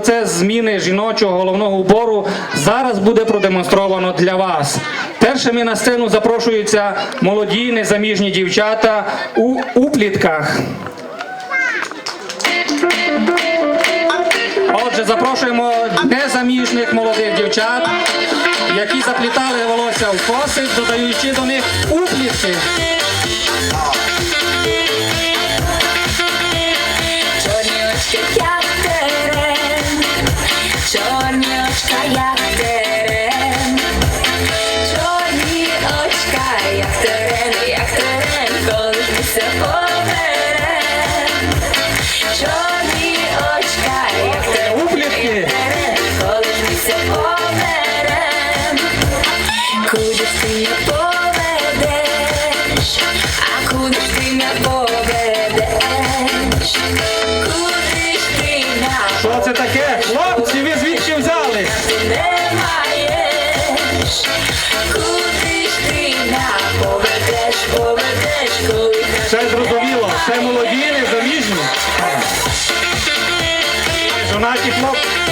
Процес зміни жіночого головного убору зараз буде продемонстровано для вас. Першими на сцену запрошуються молоді незаміжні дівчата у уплітках. Отже, запрошуємо незаміжних молодих дівчат, які заплітали волосся в коси, додаючи до них уплітки. Куди ж ти мене поведеш? Куди ж ти Що це таке? Хлопці, ви звідки взяли? не маєш? Куди ж ти поведеш, поведеш, коли Все зрозуміло, все молоді, незаміжні. Жонаті хлопці.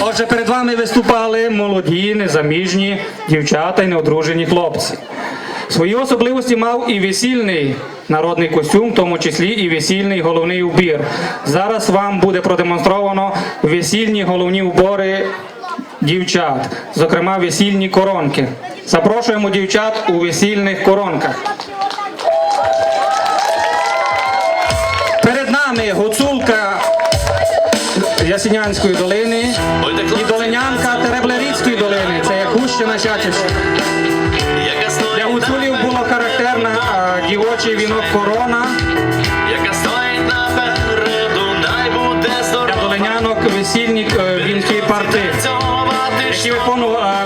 Отже, перед вами виступали молоді, незаміжні дівчата і неодружені хлопці. Свої особливості мав і весільний народний костюм, в тому числі і весільний головний убір. Зараз вам буде продемонстровано весільні головні убори дівчат, зокрема весільні коронки. Запрошуємо дівчат у весільних коронках. Ясінянської долини і долинянка Тереблерицької долини. Це як Гущина Чачівщина. Яка Для гуцулів було характерна дівочий вінок корона, для долинянок весільні е, вінки парти, які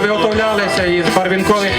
виготовлялися із барвінкових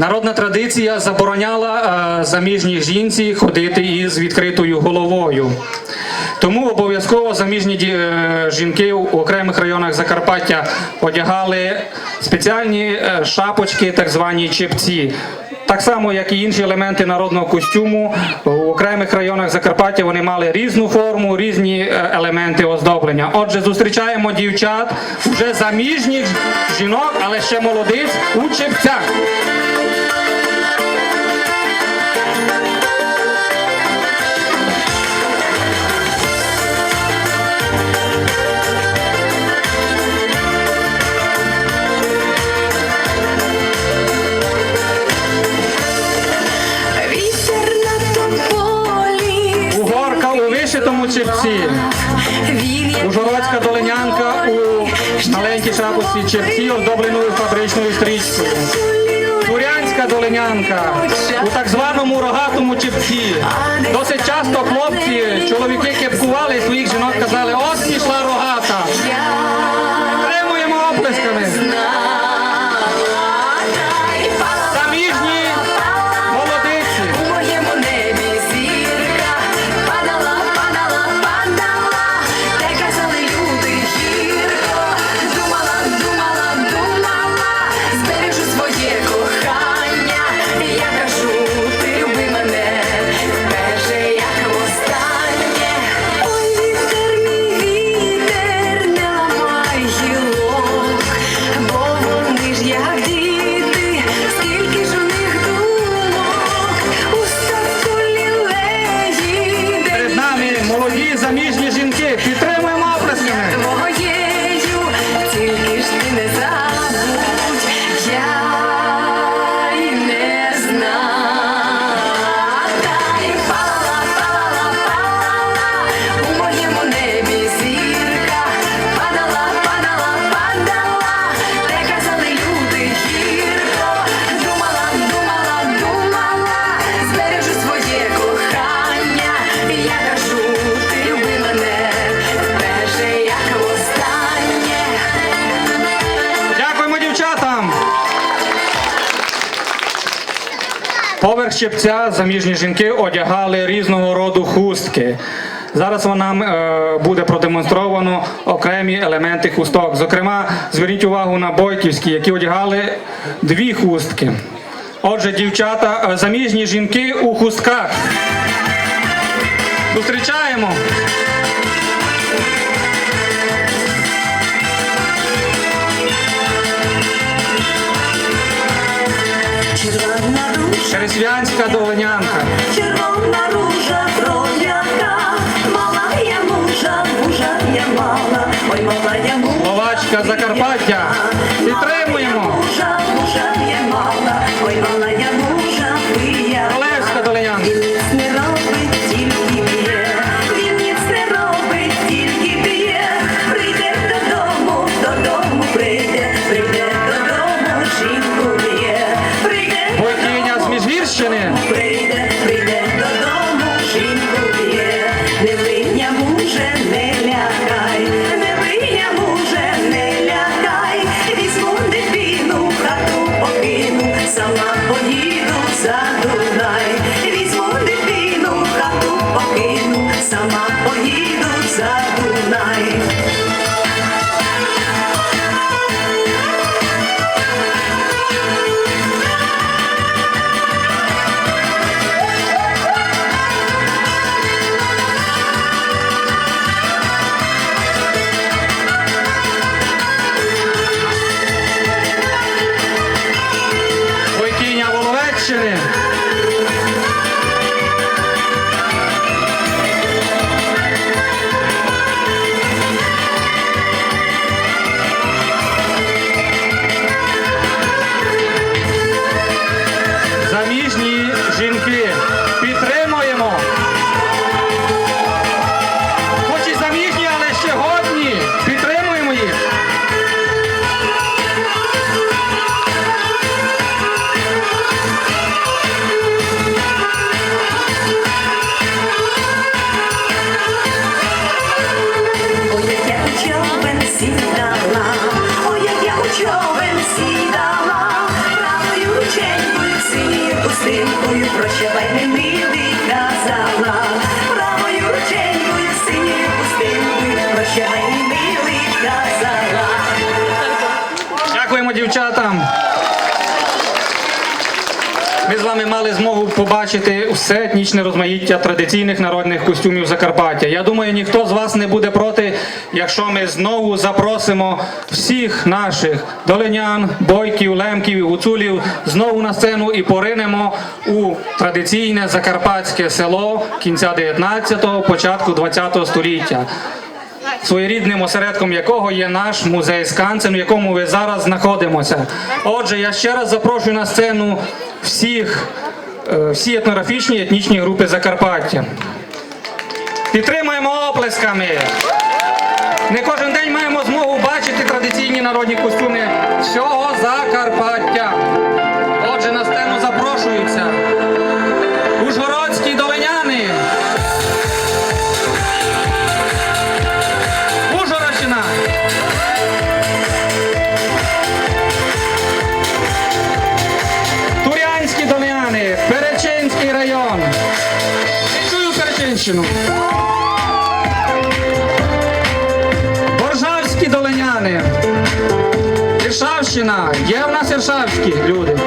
Народна традиція забороняла е, заміжній жінці ходити із відкритою головою. Тому обов'язково заміжні е, жінки у окремих районах Закарпаття одягали спеціальні е, шапочки, так звані чепці. Так само, як і інші елементи народного костюму, у окремих районах Закарпаття вони мали різну форму, різні елементи оздоблення. Отже, зустрічаємо дівчат вже заміжніх жінок, але ще молодиць у чепцях. Шапочці чепці, оздобленою фабричною стрічкою. Турянська долинянка у так званому рогатому чепці. Досить часто хлопці, чоловіки кепкували і своїх жінок казали, от пішла рогата. Поверх щепця заміжні жінки одягали різного роду хустки. Зараз нам е, буде продемонстровано окремі елементи хусток. Зокрема, зверніть увагу на бойківські, які одягали дві хустки. Отже, дівчата, е, заміжні жінки у хустках. Зустрічаємо. Ружа, долинянка. червона ружа, троянка, мала я мужа, мужа я мала, ой, мала я мужа. Словачка Закарпаття. Підтримуємо. Пустинкою прощавай не милий казала, правою рученькою синьою пустинкою прощавай не милий казала. Дякуємо дівчатам. Ми з вами мали змогу побачити все етнічне розмаїття традиційних народних костюмів Закарпаття. Я думаю, ніхто з вас не буде проти, якщо ми знову запросимо всіх наших долинян, бойків, лемків і гуцулів знову на сцену і поринемо у традиційне закарпатське село кінця 19-го, початку 20-го століття своєрідним осередком якого є наш музей Сканцем, в якому ви зараз знаходимося. Отже, я ще раз запрошую на сцену всіх, всі етнографічні і етнічні групи Закарпаття. Підтримуємо оплесками. Не кожен день маємо змогу бачити традиційні народні костюми всього Закарпаття. Чую Боржавські долиняни. Іршавщина. Є в нас іршавські люди.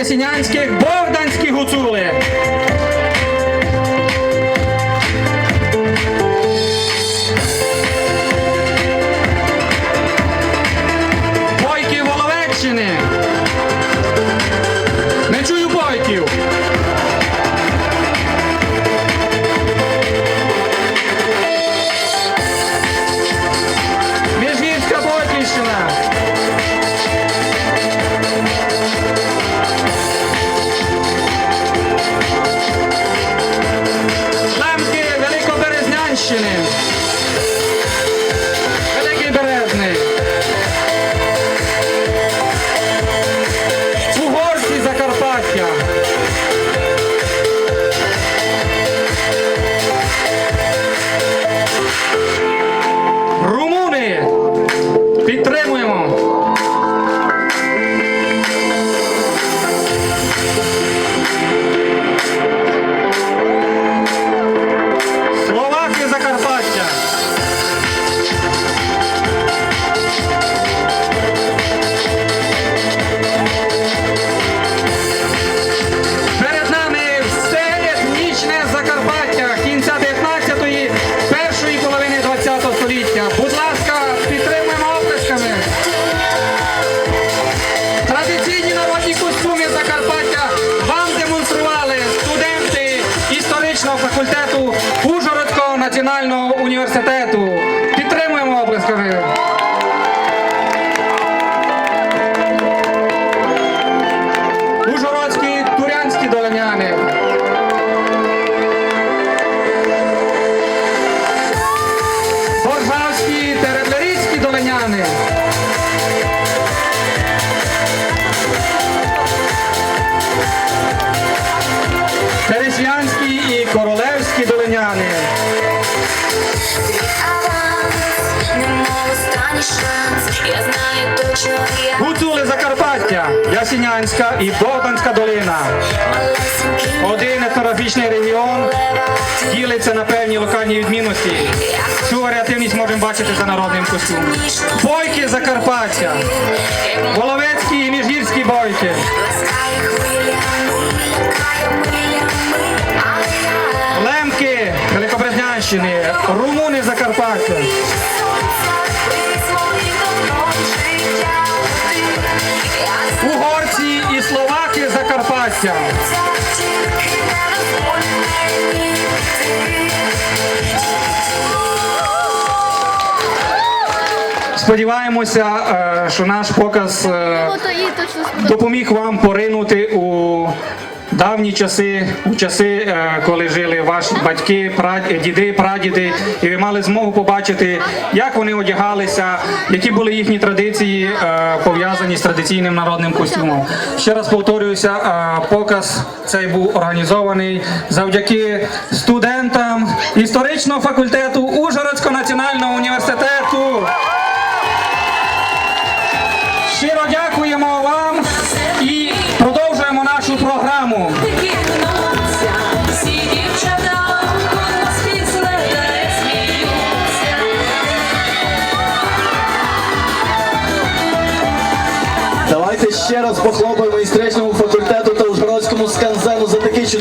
Ясінянських богданські гуцули. студентів Ужгородського національного університету. Підтримуємо обласками. Ужгородські турянські долиняни. Боржавські тереблерійські долиняни я Гуцули Закарпаття, Ясінянська і Богданська долина. Один етнографічний регіон ділиться на певні локальні відмінності. Цю варіативність можемо бачити за народним костюмом. Бойки Закарпаття, Воловецькі і міжгірські бойки. Великобрезнянщини, румуни Закарпаття, угорці і словаки Закарпаття. Сподіваємося, е, що наш показ е, допоміг вам поринути у давні часи, у часи, е, коли жили ваші батьки, прад- діди, прадіди, і ви мали змогу побачити, як вони одягалися, які були їхні традиції, е, пов'язані з традиційним народним костюмом. Ще раз повторююся, е, показ цей був організований завдяки студентам історичного факультету Ужгородського національного університету. Давайте